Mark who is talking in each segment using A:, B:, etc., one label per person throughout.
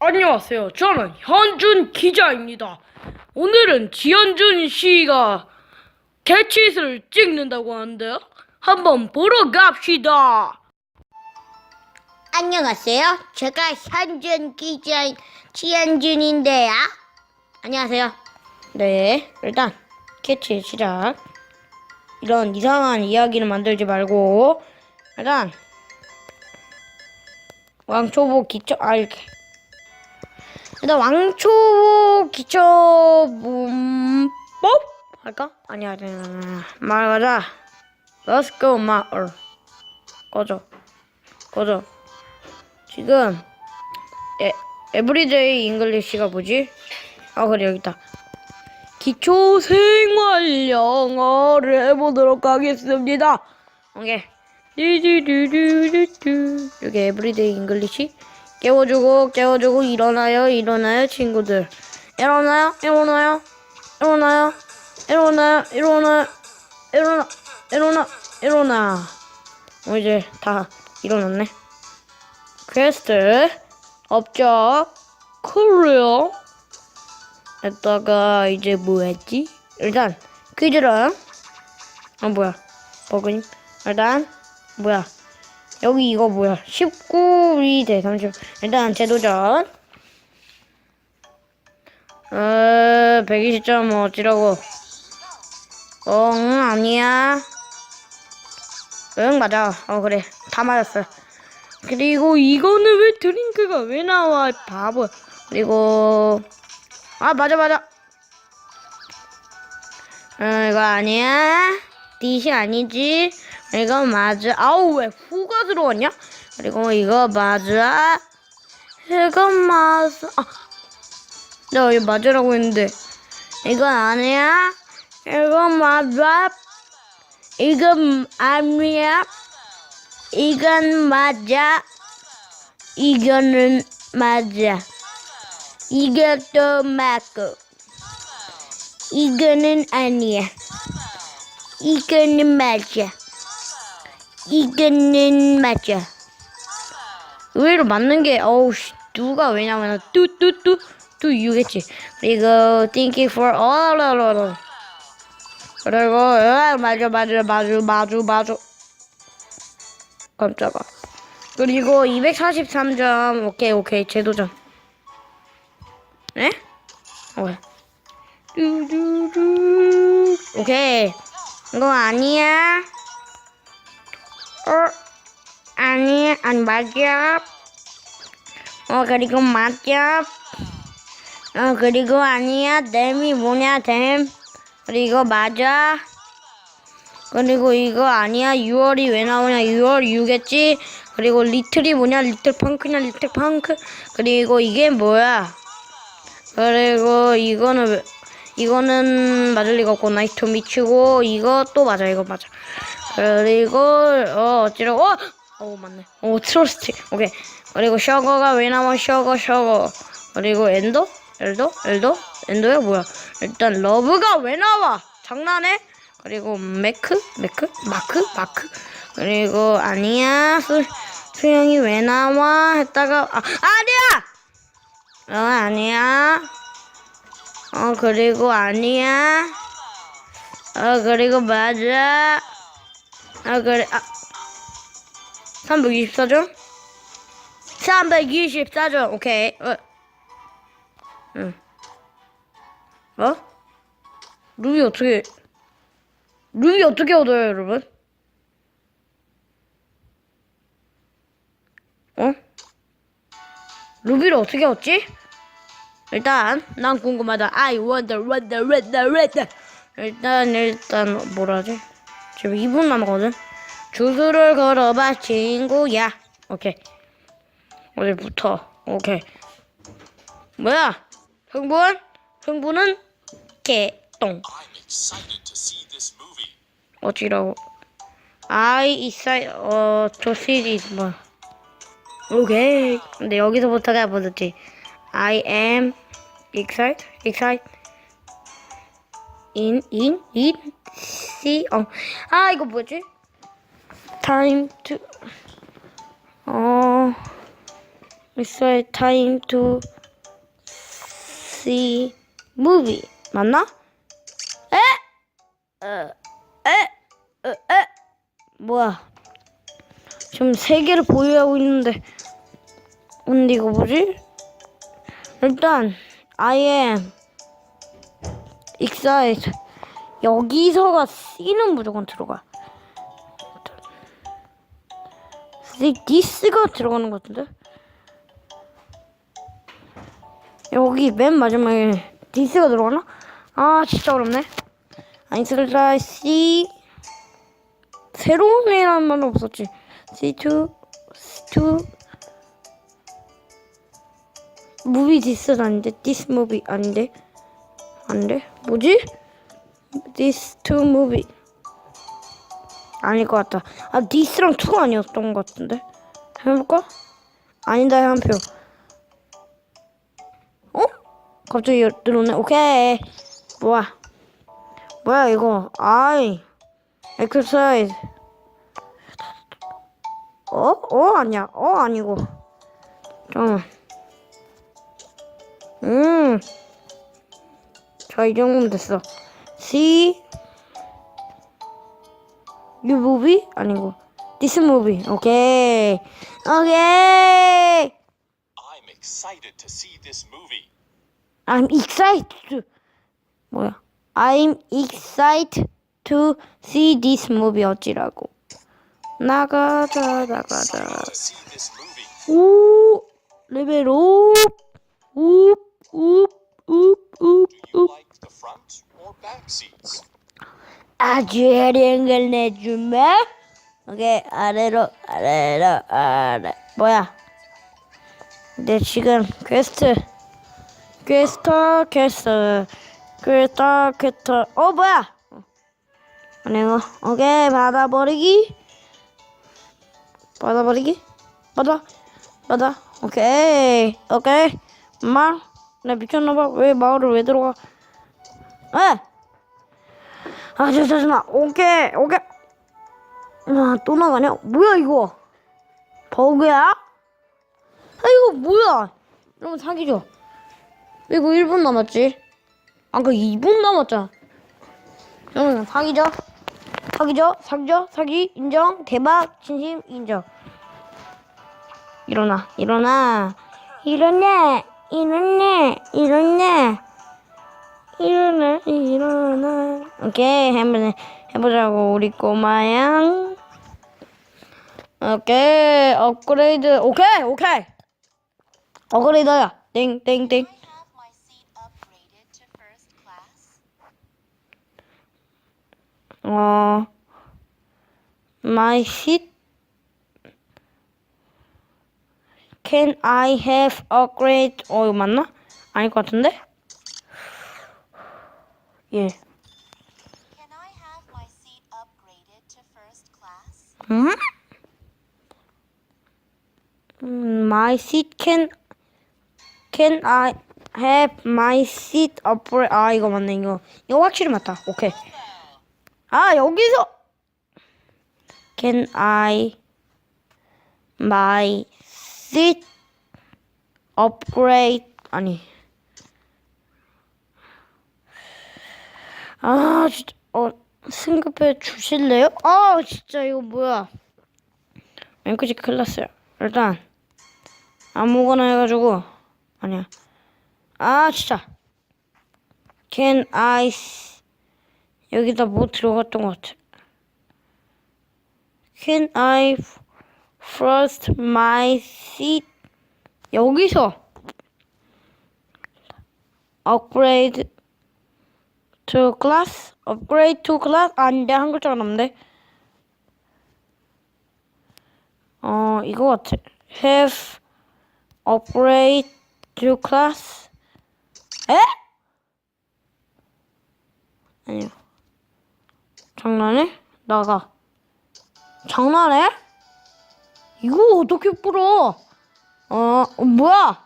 A: 안녕하세요. 저는 현준 기자입니다. 오늘은 지현준 씨가 개치스를 찍는다고 하는데요. 한번 보러 갑시다.
B: 안녕하세요. 제가 현준 기자인 지현준인데요. 안녕하세요.
A: 네, 일단 캐치 시작. 이런 이상한 이야기는 만들지 말고 일단 왕초보 기초 아 이렇게 일단 왕초보 기초 문법 할까? 아니야, 아니야. 말하자. Let's go, 마. 어. 꺼져. 꺼져. 지금 에, 에브리데이 잉글리시가 뭐지? 아 그래 여기 있다. 기초 생활 영어를 해보도록 하겠습니다. 오케이. 뚜두두두두두. 여기 에브리데이 잉글리시 깨워주고 깨워주고 일어나요 일어나요 친구들. 일어나요 일어나요 일어나요 일어나요 일어나요 일어나 일어나 일어나. 어 이제 다 일어났네. 퀘스트 업적 코리어 했다가 이제 뭐 했지? 일단 퀴즈랑 아 뭐야. 버그님? 일단 뭐야 여기 이거 뭐야? 19위 대 30 일단 재도전. 어 120점 어찌라고. 어 응 아니야. 응 맞아. 어 그래. 다 맞았어. 그리고 이거는 왜 드링크가 왜 나와? 바보. 그리고 아 맞아 맞아. 어 이거 아니야. 디시 아니지 이거 맞아 아우 왜 후가 들어왔냐? 그리고 이거 맞아 이거 맞아 아 내가 이거 맞으라고 했는데. 이건 아니야? 이거 맞아 이건 아니야? 이건 맞아? 이거는 맞아. 이것도 맞고. 이거는 아니야. 이거는 맞아 이거는 맞아 의외로 맞는 게 어우 씨, 누가 왜냐면 뚜뚜뚜 뚜 유겠지. 그리고 thinking for all all. 그리고 으아, 맞아 맞아 맞아 맞아 맞아. 깜짝아. 그리고 243점. 오케이 오케이. 재도전 네? 뚜두두 오케이. 이거 아니야 어? 아니야 안 맞아. 어 그리고 맞아. 어 그리고 아니야. 댐이 뭐냐 댐? 그리고 맞아. 그리고 이거 아니야. 6월이 왜 나오냐? 6월 6겠지? 그리고 리틀이 뭐냐? 리틀 펑크냐? 리틀 펑크? 그리고 이게 뭐야? 그리고 이거는 왜- 이거는 맞을 리가 없고 나이스 투 미치고 또 맞아. 이거 맞아 그리고 어 어찌라고 어! 어 맞네. 오 트러스트 오케이. 그리고 셔거가 왜 나와 셔거 셔거. 그리고 엔더? 엘더? 엘더? 엔더야? 뭐야? 일단 러브가 왜 나와 장난해? 그리고 매크? 매크? 마크? 마크? 그리고 아니야. 수 수영이 왜 나와 했다가 아 아니야! 어 아니야. 어 그리고 아니야. 어 그리고 맞아 아 그래 아 324점 324점 오케이 어. 응 어? 루비 어떻게 루비 어떻게 얻어요 여러분? 어? 루비를 어떻게 얻지? 일단 난 궁금하다. I wonder, wonder, wonder, wonder. 일단 일단 뭐라지? 지금 2분 남았거든. 주소를 걸어봐 친구야. 오케이. 어디부터? 오케이. 뭐야? 흥분? 흥분은 개똥. 어찌라고? I excited. 어, to see this 뭐. 오케이. 근데 여기서부터가 뭐였지? I am excited. excited. In in in see 어. 아 이거 뭐지? time to 어 a time to see movie. 맞나? 에? 어, 에? 어, 에? 뭐야? 지금 세 개를 보유하고 있는데. 근데 이거 뭐지? 일단 I am excited. 여기서가 C는 무조건 들어가. 디스가 들어가는 것 같은데? 여기 맨 마지막에 디스가 들어가나? 아 진짜 어렵네. 아인슬라 C 새로운 애라는 말은 없었지. C2 C2 무비 디스는 아닌데 디스 무비 아닌데 안 돼 뭐지? 디스 투 무비 아닐 것 같다. 아 디스랑 투 아니었던 것 같은데 해볼까? 아니다 한 표. 어? 갑자기 들어오네. 오케이. 뭐야? 뭐야 이거? 아이. 엑서사이즈. 어? 어 아니야. 어 아니고. 잠깐만. 음. 자, 이 정도면 됐어. See you movie? 아니고. This movie. 오케이. 오케이.
C: I'm excited to see this movie.
A: I'm excited. 뭐야? I'm excited to see this movie 어찌라고. 나가자 나가자.
C: To.
A: 오 레벨 업. 옵옵 옵옵옵
C: Do you like the front or back seats?
A: 아주 걸 내주마. 오케이 아래로 아래로 아래. 뭐야? 내 지금 퀘스트 퀘스트 퀘스트 퀘스트 퀘스트 어 뭐야? 아니고 오케이 받아버리기 받아버리기 받아 받아 오케이 오케이 말 나 미쳤나봐 왜 마을을 왜 들어가 에 아, 저, 저, 저, 오케이, 오케이. 아, 또 나가냐? 뭐야, 이거? 버그야? 아, 이거 뭐야? 이러면 사기죠? 이거 1분 남았지? 아까 2분 남았잖아. 이러면 사기죠? 사기죠? 사기죠? 사기? 인정? 대박? 진심? 인정. 일어나, 일어나. 일어나, 일어나, 일어나. 일어나 일어나 오케이 해보자 해보자고 우리 꼬마양. 오케이 업그레이드. 오케이 오케이. 업그레이드야.
D: to first class?
A: 어 my seat can I have upgrade 어 이거 맞나 아닐 것 같은데 예? 음? 음, my seat can can I have my seat upgrade 아 이거 맞네 이거 이거 확실히 맞다 오케이 아 여기서 can I my seat upgrade 아니. 아 진짜 어 승급해 주실래요? 아 진짜 이거 뭐야. 맹크지 큰일 났어요. 일단 아무거나 해가지고 아니야. 아 진짜. Can I 여기다 뭐 들어갔던 것 같아? Can I first my seat 여기서 upgrade to class upgrade to class 아닌데 한 글자가 남는데 어 이거 같아 have upgrade to class 에? 아니요 장난해? 나가 장난해? 이거 어떻게 풀어 어, 어 뭐야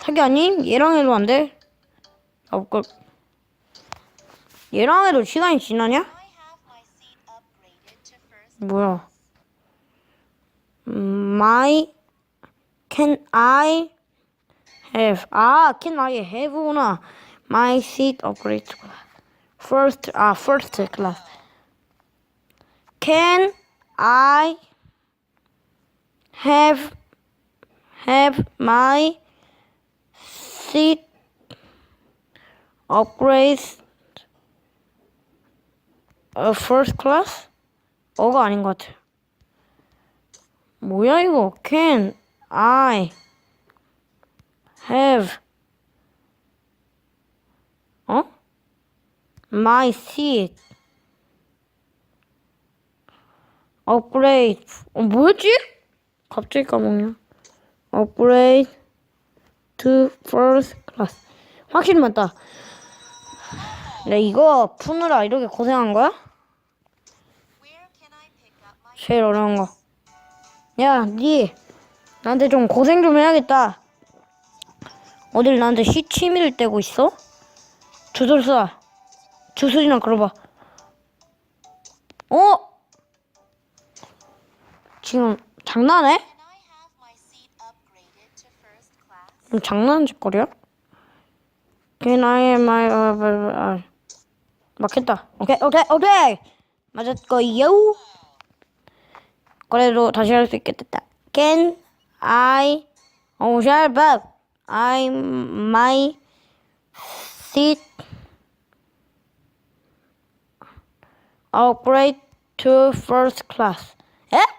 A: 사기 아님? 얘랑 해도 안 돼? 나볼걸 얘랑 해도 시간이 지나냐? 뭐야? 음, my Can I have 아 Can I have구나 My seat upgrade First 아 first class Can I have have my seat upgrade 어, first class? 어가 아닌 것 같아. 뭐야 이거? Can I have 어? My seat upgrade 어 뭐였지? 갑자기 까먹냐? upgrade to first class 확실히 맞다. 내 네, 이거 푸느라 이렇게 고생한 거야? 제일 어려운 거. 야, 니 나한테 좀 고생 좀 해야겠다. 어딜 나한테 시치미를 떼고 있어? 주술사, 주술이나 걸어봐. 어? 지금 장난해? 좀 장난하는 짓거리야? Can I have my uh, uh, uh, 맞겠다. 오케이 오케이 오케이 맞았고요. 그래도 다시 할 수 있겠다. Can I oh shut up. I my seat upgrade to first class. 에?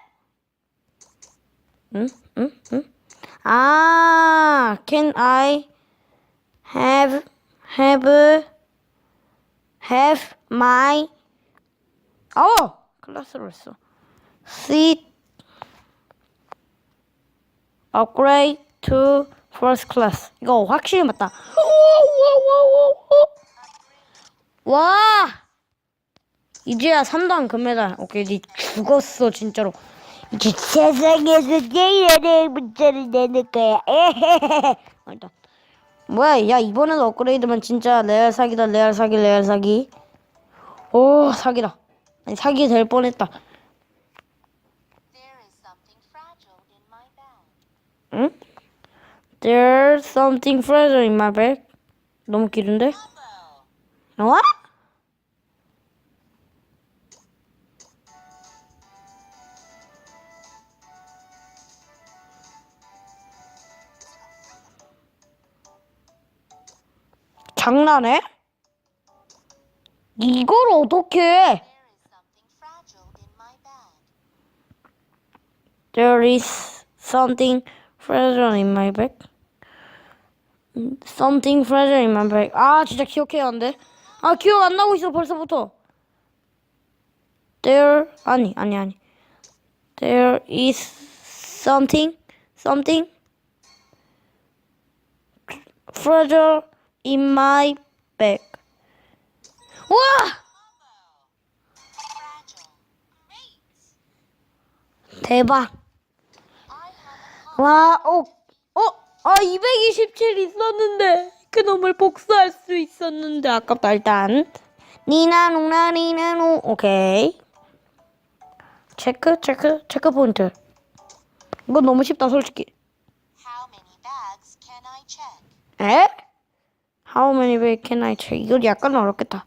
A: 응? 응? 응? 아, can I have have have my 어 클래스로 했어. seat upgrade to first class. 이거 확실히 맞다. 와! 이제야 3단 금메달. 오케이, 니 죽었어, 진짜로. 세상에서 제일 어려운 문제를 내는 거야. 일단. 뭐야, 야, 이번에도 업그레이드면 진짜 레알 사기다, 레알 사기, 레알 사기. 오, 사기다. 아니, 사기 될 뻔했다. 응? There's something fragile in my bag. 너무 길은데? 어? 장난해? 이걸 어떻게 해?
D: There is something fragile in my bag.
A: Something fragile in my bag. 아, 진짜 기억해야 하는데. 아, 기억 안 나고 있어, 벌써부터. There, 아니, 아니, 아니. There is something, something fragile in my bag. 우와!
D: Great.
A: 대박. 와, 어, 어, 아, 227 있었는데. 그놈을 복수할 수 있었는데, 아깝다, 일단. 니나누나, 니나누. 오케이. 체크, 체크, 체크 포인트. 이거 너무 쉽다, 솔직히. 에? How many way can I check? 이거 약간 어렵겠다.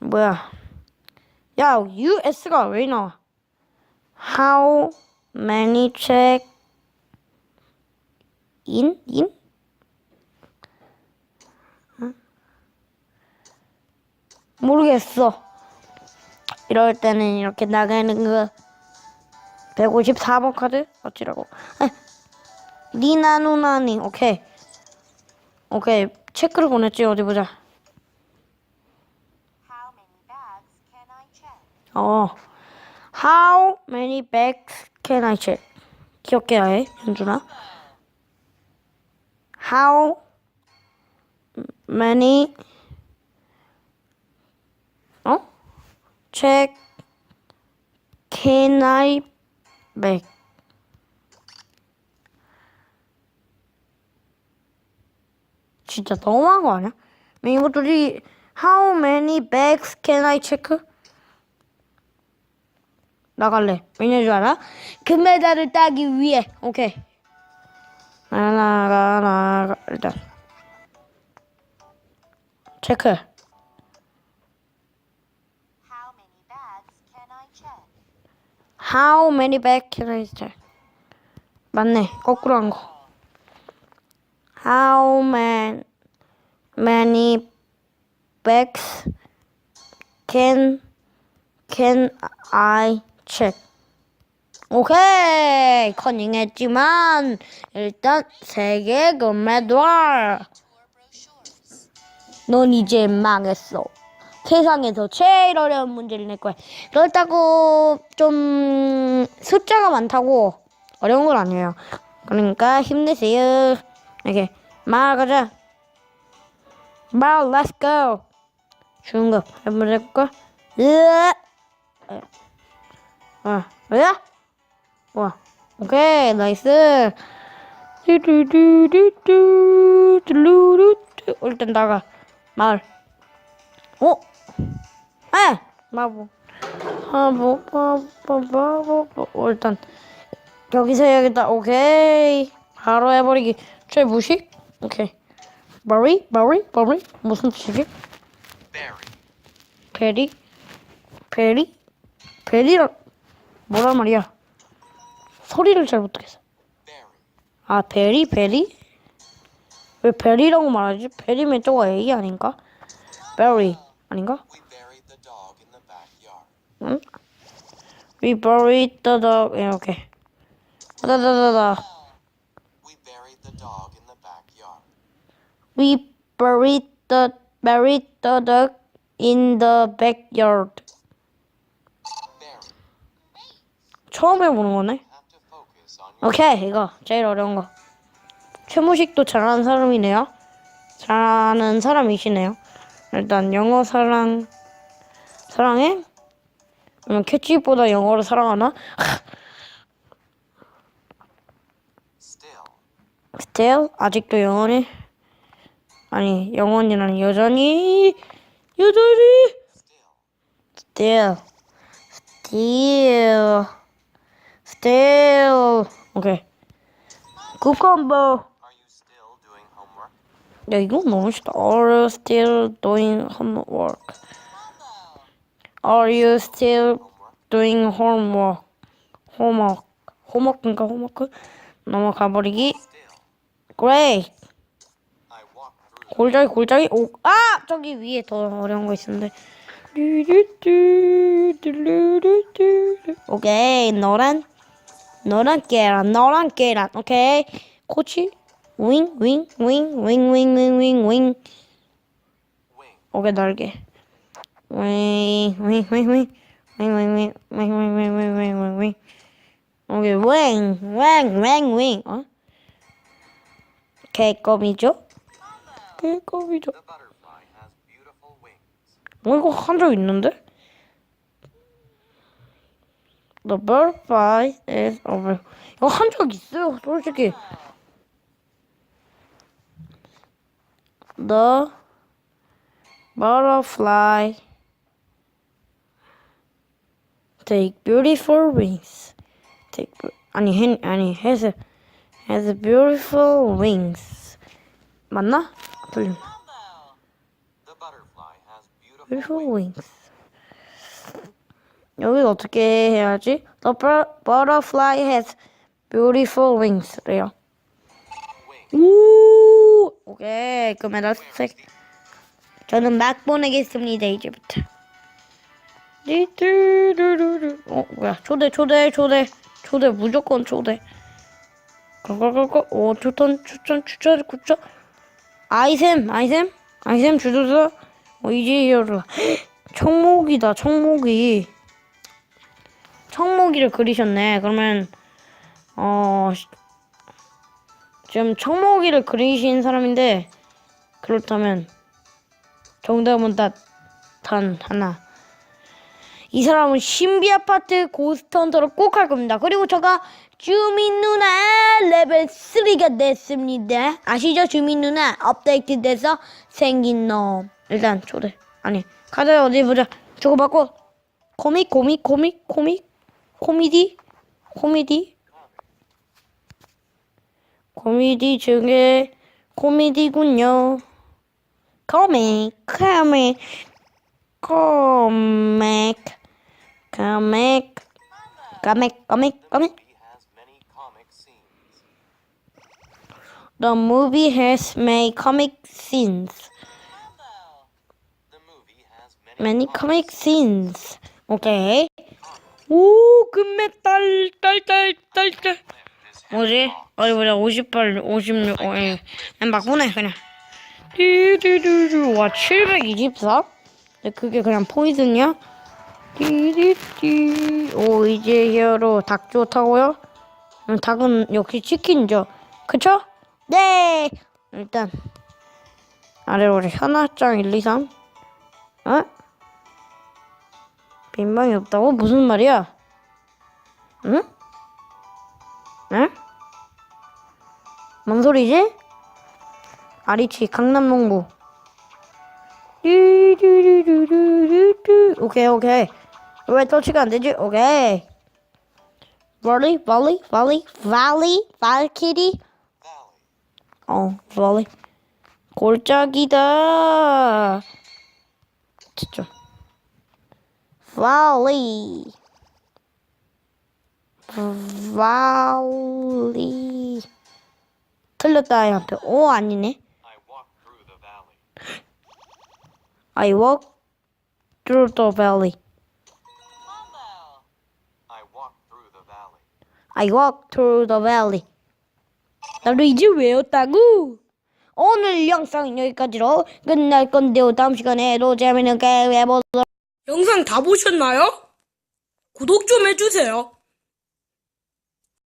A: 뭐야? 야, US가 왜 나와? How many check in? in? 응? 모르겠어. 이럴 때는 이렇게 나가는 거 154번 카드 어찌라고? 아, 니나 누나니 오케이 오케이 체크를 보냈지 어디 보자.
D: How many bags can I check?
A: 어, how many bags can I check? 기억해야 해, 현준아. How many 어? check can I make? 진짜 너무한 거 아니야? 이것들이 how many bags can I check? 나갈래. 왜냐 줄 알아? 금메달을 따기 위해. 오케이. 나가 나가 나가 일단 체크.
D: How many bags can I check?
A: How many bags can I check? 맞네. 거꾸로 한 거. How many many bags can can I check? 오케이. 커닝했지만 일단 세개 금메달. 넌 이제 망했어. 세상에서 제일 어려운 문제를 낼 거야. 그렇다고 좀 숫자가 많다고 어려운 건 아니에요. 그러니까 힘내세요. 이렇게 말 가자. 말 let's go. 쉬운 거 한번 해볼까? 으아. 아, 뭐야? 와, 오케이, 나이스. 뚜루루루뚜, 뚜루루뚜. 일단 나가. 말. 어? 에! 마법. 마법, 마법, 마법. 어, 일단, 여기서 해야겠다. 오케이. 바로 해버리기. 최무식? 오케이. 머리? 머리? 머리? 무슨 뜻이지? 베리? 베리? 베리라, 뭐란 말이야? 소리를 잘 못하겠어.
C: Berry.
A: 아, 베리? 베리? 왜 베리라고 말하지? 베리면 저거 A 아닌가? 베리 아닌가? 응? We buried the dog 이렇게 다다다다다
C: We buried the dog in the backyard.
A: We buried the buried the dog in the backyard. 처음 해보는 거네 오케이 이거 제일 어려운 거 최무식도 잘하는 사람이네요 잘하는 사람이시네요 일단 영어 사랑 사랑해? 그러면 캐치보다 영어를 사랑하나?
C: still.
A: 아직도 영원히 아니 영원이라는 여전히 여전히
C: Still.
A: still still 오케이 굿 콤보
C: Are you still doing homework?
A: 야 이거 너무 쉽다 Are you still doing homework? Are you still doing homework? homework homework인가 homework? 넘어가 버리기
C: Still.
A: Great. 골짜기 골짜기 오, 아 저기 위에 더 어려운 거 있었는데 오케이 노란 노란 계란 노란 계란 오케이 코치 윙 윙 윙 윙 윙 윙 윙윙
C: Wing.
A: 오케이 날개 윙 윙 윙 윙 윙윙윙윙윙윙윙윙윙 오케이 윙윙윙윙 어? 개껌이죠? 개껌이죠
C: The butterfly has beautiful wings.
A: 어, 이거 한 적 있는데? The butterfly is over. 이거 한 적 있어요, 솔직히. The butterfly take beautiful wings. Take beau- 아니 hen 아니 has has beautiful wings. 맞나? 틀린.
C: The butterfly has beautiful wings.
A: wings. 여기 어떻게 해야지? The bu- butterfly has beautiful wings래요.
C: Wing.
A: 우 오케이 그러면 색 저는 막 보내겠습니다 이제부터. 띠뚜루루루 어 뭐야 초대 초대 초대 초대 무조건 초대. 고고고고 오 추천 추천 추천 추천 아이샘 아이샘? 아이샘 주주서? 어 이제 열어. 청목이다 청목이. 청목이를 그리셨네. 그러면 어 시- 지금 청목이를 그리신 사람인데 그렇다면 정답은 딱 단 하나. 이 사람은 신비 아파트 고스트 헌터를 꼭 할 겁니다. 그리고 제가 주민 누나 레벨 3가 됐습니다. 아시죠? 주민 누나 업데이트 돼서 생긴 놈. 일단 초대. 아니, 가자 어디 보자. 저거 받고 코믹 코믹 코믹 코믹 코미디? 코미디? 코미디 중에 코미디군요. 코믹, 코믹, 코믹, 코믹, 코믹, 코믹, 코믹.
C: The movie has many comic scenes.
A: Many comic scenes. 오케이. 오, 금메달, 딸, 딸, 딸, 딸. 뭐지? 어디 보자. 58, 56, 어, 예. 막 보내, 그냥. 띠디디디. 와, 724? 근데 그게 그냥 포이즌이야? 띠디디. 오, 이제 히어로 닭 좋다고요? 음, 닭은 역시 치킨이죠. 그쵸? 네! 일단, 아래로 오자. 현아짱 1, 2, 3. 어? 빈방이 없다고? 무슨 말이야? 응? 응? 뭔 소리지? 아리치 뚜루루루루루루. 오케이 오케이 왜 터치가 안 되지? 오케이 발리 발리 발리 발리 발키리. 어 발리 골짜기다 진짜 발리 발리 틀렸다 아이한테 오 아니네
C: I walk through the valley.
A: I walk through the valley 나도 이제 외웠다고 오늘 영상은 여기까지로 끝날 건데요 다음 시간에도 재밌는 게임 해보도록
E: 영상 다 보셨나요? 구독 좀 해주세요.